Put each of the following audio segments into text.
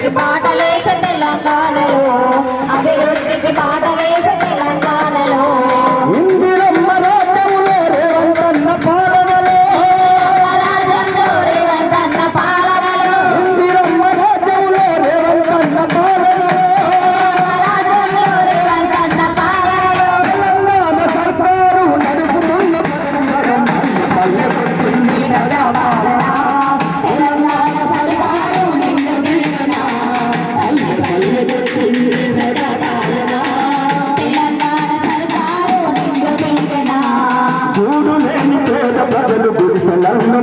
అభివృద్ధికి పాటలేసే తెలంగాణలో. అభివృద్ధికి పాటలే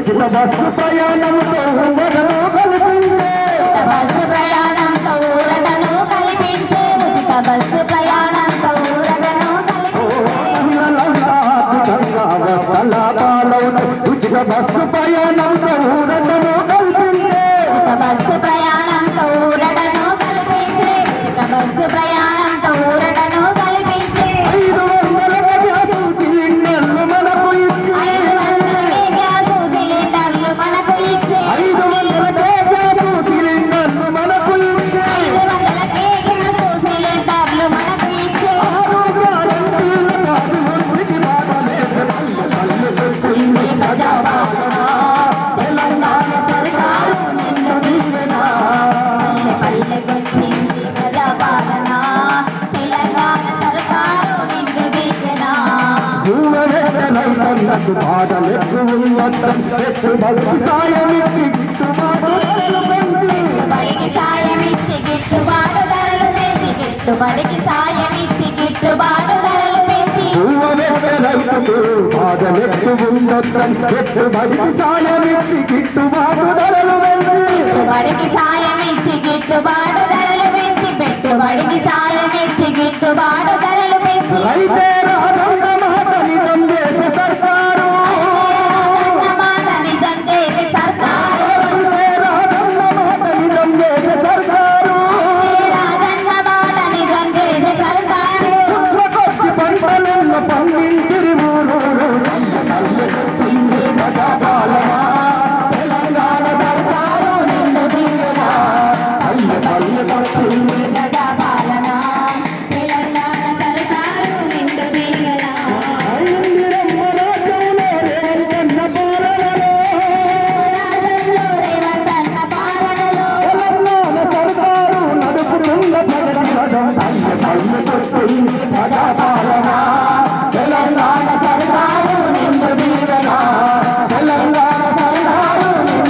ఉచిత బస్సు ప్రయాణంతో ఉండగను కల్పించే బస్సు ప్రయాణంతో ఊరటను కల్పించే ఉచిత బస్సు ప్రయాణంతో ఉచిత బస్సు గిట్టుబడికి సాయమిచ్చి గిట్టుబాటు ధరలు పెంచి రైతుకు బాధలెట్టు ఉండొత్తం గిట్టుబడికి సాయమిచ్చి గిట్టుబాటు ధరలు ధరలు పెంచి భగవాన్